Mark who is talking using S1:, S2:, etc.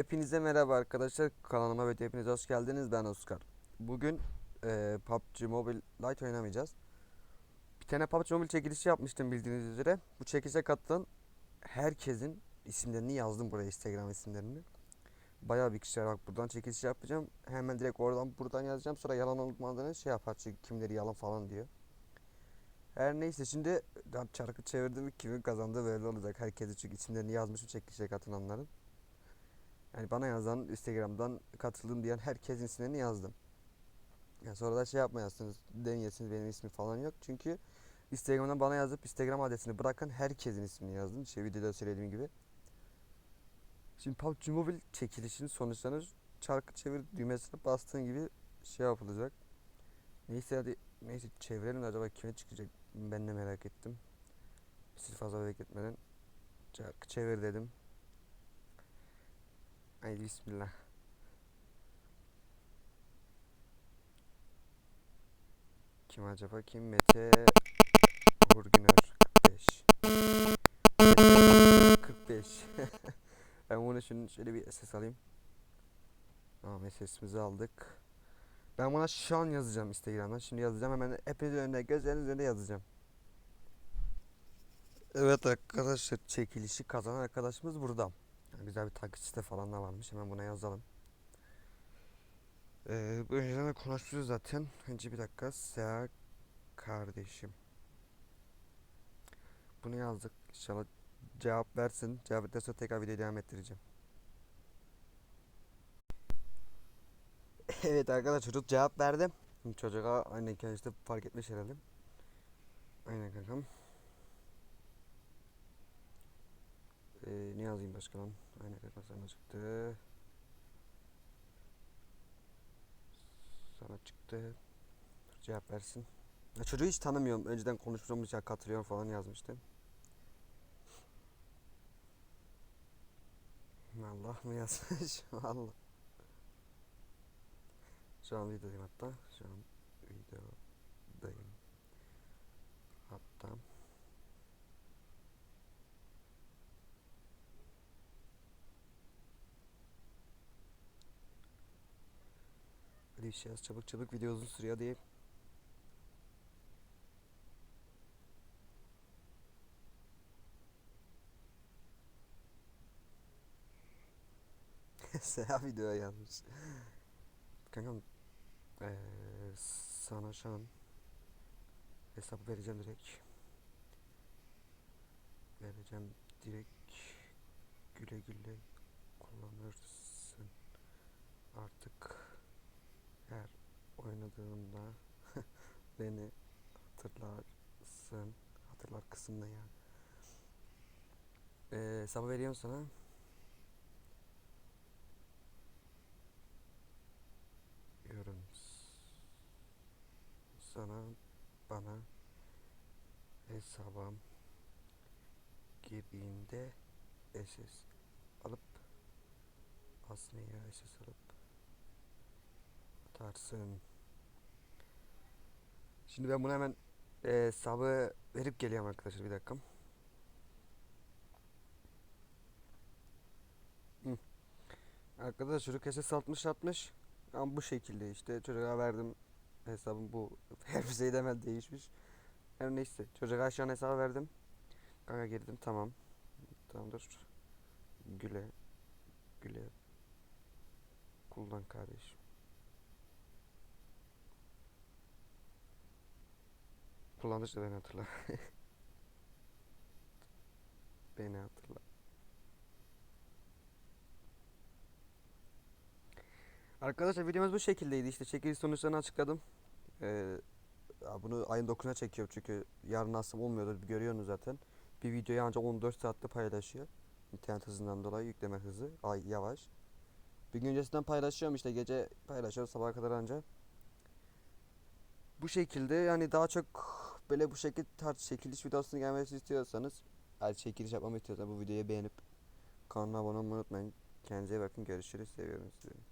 S1: Hepinize merhaba arkadaşlar. Kanalıma ve hepiniz hoş geldiniz. Ben Oscar. Bugün eee PUBG Mobile Lite oynamayacağız. Bir tane PUBG Mobile çekilişi yapmıştım bildiğiniz üzere. Bu çekilişe katılan herkesin isimlerini yazdım buraya Instagram isimlerini. Bayağı bir kişiler bak buradan çekiliş yapacağım. Hemen direkt oradan buradan yazacağım. Sonra yalan olmadığını şey yapar çünkü kimleri yalan falan diyor. Her neyse şimdi çarkı çevirdim kimin kazandığı belli olacak. Herkesi çünkü isimlerini yazmışım çekilişe katılanların. Yani bana yazan Instagram'dan katıldım diyen herkesin isimlerini yazdım. Yani sonra da şey yapmayasınız deneyesiniz benim ismi falan yok. Çünkü Instagram'dan bana yazıp Instagram adresini bırakan herkesin ismini yazdım. Şey videoda söylediğim gibi. Şimdi PUBG Mobile çekilişinin sonuçlarını çarkı çevir düğmesine bastığın gibi şey yapılacak. Neyse hadi neyse çevirelim acaba kime çıkacak ben de merak ettim. Siz fazla bekletmeden çarkı çevir dedim. Haydi bismillah. Kim acaba kim? Mete Hurgüner 45. Mete 45. ben bunu şimdi şöyle bir ses alayım. Tamam sesimizi aldık. Ben buna şu an yazacağım Instagram'dan. Şimdi yazacağım hemen hepinizin önüne gözleriniz önünde yazacağım. Evet arkadaşlar çekilişi kazanan arkadaşımız burada. Güzel bir takipçisi de falan da varmış. Hemen buna yazalım. Ee, bu önceden de konuşmuşuz zaten. Önce bir dakika. Seha kardeşim. Bunu yazdık. İnşallah cevap versin. Cevap ederse tekrar videoyu devam ettireceğim. evet arkadaşlar çocuk cevap verdi. Çocuğa aynen kendisi de fark etmiş herhalde. Aynen kankam. Ee, ne yazayım başka lan? Aynen kankam sana çıktı. Sana çıktı. Cevap versin. Ya çocuğu hiç tanımıyorum. Önceden konuşmuşum ya katılıyorum falan yazmıştı. Allah mı yazmış? Allah. Şu an videodayım hatta. Şu an videodayım. Hatta. Hadi şey yaz çabuk çabuk video uzun sürüyor diye. Seha video yazmış. Kankam eee, sana şu an hesap vereceğim direkt. Vereceğim direkt güle güle kullanırsın. Artık her oynadığında beni hatırlarsın. Hatırlar kısmında ya. Eee hesabı veriyorum sana. Diyorum sana bana hesabım girdiğinde SS alıp Asne'ye SS alıp atarsın. Şimdi ben bunu hemen e, hesabı verip geliyorum arkadaşlar bir dakika. Arkadaşlar çocuk SS 60 60 ama bu şekilde işte çocuğa verdim hesabım bu her şey hemen değişmiş. Her neyse çocuğa an hesabı verdim. Kanka girdim tamam. Tamamdır. Güle güle kullan kardeşim. Kullandıkça beni hatırla. beni hatırla. Arkadaşlar videomuz bu şekildeydi işte çekiliş sonuçlarını açıkladım. Ee, bunu ayın 9'una çekiyorum çünkü yarın aslında olmuyordu görüyorsunuz zaten. Bir videoyu ancak 14 saatte paylaşıyor. İnternet hızından dolayı yükleme hızı ay yavaş. Bir gün öncesinden paylaşıyorum işte gece paylaşıyorum sabaha kadar anca. Bu şekilde yani daha çok böyle bu şekilde tarz çekiliş videosunu gelmesini istiyorsanız yani çekiliş yapmamı istiyorsanız bu videoyu beğenip kanala abone olmayı unutmayın. Kendinize iyi bakın görüşürüz seviyorum sizi.